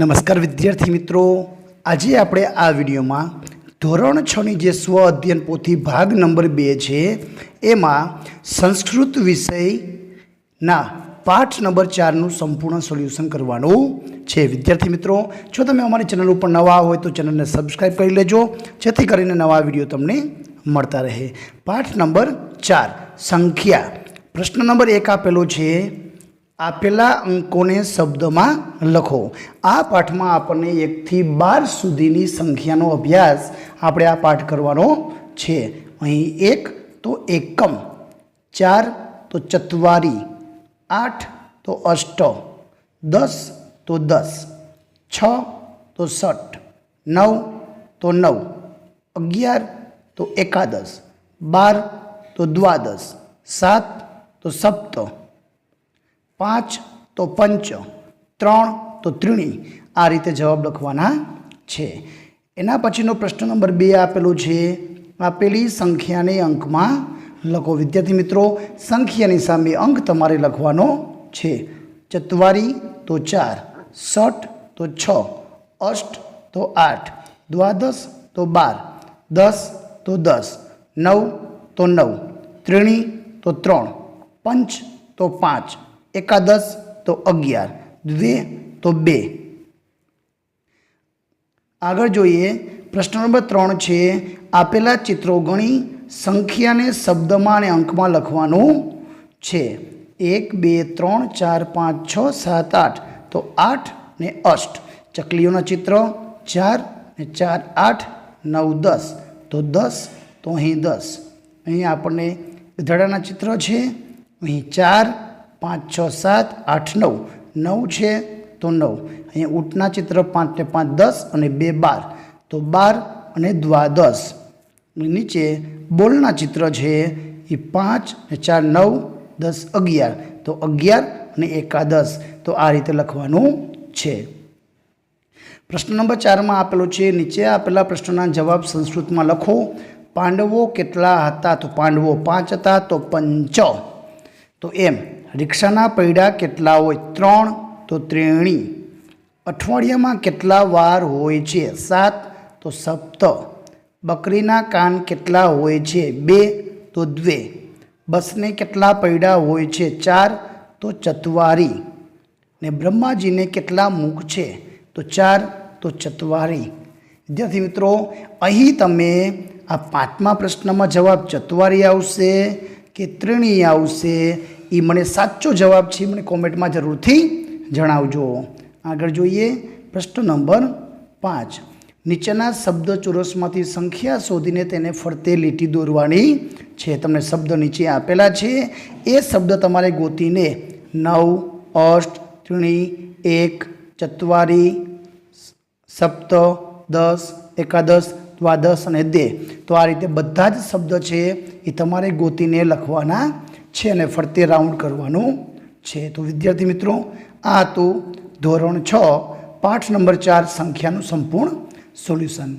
નમસ્કાર વિદ્યાર્થી મિત્રો. આજે આપણે આ વિડીયોમાં ધોરણ છની જે સ્વ અધ્યયન પોથી ભાગ નંબર બે છે, એમાં સંસ્કૃત વિષયના પાઠ નંબર ચારનું સંપૂર્ણ સોલ્યુશન કરવાનું છે. વિદ્યાર્થી મિત્રો, જો તમે અમારી ચેનલ ઉપર નવા હોય તો ચેનલને સબસ્ક્રાઈબ કરી લેજો, જેથી કરીને નવા વીડિયો તમને મળતા રહે. પાઠ નંબર ચાર, સંખ્યા. પ્રશ્ન નંબર એક આપેલો છે આપેલા અંકોને શબ્દમાં લખો. આ પાઠમાં આપણને એકથી બાર સુધીની સંખ્યાનો અભ્યાસ આપણે આ પાઠ કરવાનો છે. અહીં એક તો એકમ, ચાર તો ચત્વારી, આઠ તો અષ્ટ, દસ તો દસ, છ તો સઠ, નવ તો નવ, અગિયાર તો એકાદશ, બાર તો દ્વાદશ, સાત તો સપ્ત પાંચ, તો પંચ. ત્રણ, તો ત્રીણી. આ રીતે જવાબ લખવાના છે. એના પછીનો પ્રશ્ન નંબર બે આપેલો છે. આપેલી સંખ્યાને અંકમાં લખો. વિદ્યાર્થી મિત્રો, સંખ્યાની સામે અંક તમારે લખવાનો છે. ચત્વારી, તો ચાર. સઠ, તો છ. અષ્ટ, તો આઠ. દ્વાદશ, તો બાર. દસ, તો દસ. નવ, તો નવ. ત્રીણી, તો ત્રણ. પંચ, તો પાંચ. એકાદશ તો અગિયાર, દ્વે તો બે. આગળ જોઈએ, પ્રશ્ન નંબર ત્રણ છે, આપેલા ચિત્રો ગણી સંખ્યાને શબ્દમાં અને અંકમાં લખવાનું છે. એક, બે, ત્રણ, ચાર, પાંચ, છ, સાત, આઠ. તો આઠ ને અષ્ટ. ચકલીઓના ચિત્ર ચાર ને ચાર, આઠ, નવ, દસ. તો દસ, તો અહીં દસ. અહીં આપણને ગધેડાના ચિત્ર છે. અહીં ચાર પાંચ, છ, સાત, આઠ, નવ. નવ છે તો નવ. અહીંયા ઊંટના ચિત્ર પાંચને પાંચ દસ અને બે બાર. તો બાર અને દ્વાદશ. નીચે બોલના ચિત્ર છે એ પાંચ ને ચાર, નવ, દસ, અગિયાર. તો અગિયાર અને એકાદશ. તો આ રીતે લખવાનું છે. પ્રશ્ન નંબર ચારમાં આપેલો છે, નીચે આપેલા પ્રશ્નના જવાબ સંસ્કૃતમાં લખો. પાંડવો કેટલા હતા? તો પાંડવો પાંચ હતા, તો પંચ. તો એમ. રિક્ષાના પૈડા કેટલા હોય? ત્રણ તો ત્રેણી. અઠવાડિયામાં કેટલા વાર હોય છે? સાત તો સપ્ત. બકરીના કાન કેટલા હોય છે? બે તો દ્વે. બસને કેટલા પૈડા હોય છે? ચાર તો ચતવારી. ને બ્રહ્માજીને કેટલા મુખ છે? તો ચાર તો ચતવારી. વિદ્યાર્થી મિત્રો, અહીં તમે આ પાંચમા પ્રશ્નમાં જવાબ ચતવારી આવશે કે ત્રણી આવશે? એ મને સાચો જવાબ છે મને કોમેન્ટમાં જરૂરથી જણાવજો. આગળ જોઈએ, પ્રશ્ન નંબર પાંચ. નીચેના શબ્દ ચોરસમાંથી સંખ્યા શોધીને તેને ફરતે લીટી દોરવાની છે. તમને શબ્દ નીચે આપેલા છે. એ શબ્દ તમારે ગોતીને નવ, અષ્ટ, ત્રણી, એક, ચત્વારી, સપ્ત, દસ, એકાદશ, દ્વાદશ અને દે. તો આ રીતે બધા જ શબ્દ છે, એ તમારે ગોતીને લખવાના છે અને ફરતે રાઉન્ડ કરવાનું છે. તો વિદ્યાર્થી મિત્રો, આ હતું ધોરણ છ, પાઠ નંબર ચાર, સંખ્યાનું સંપૂર્ણ સોલ્યુશન.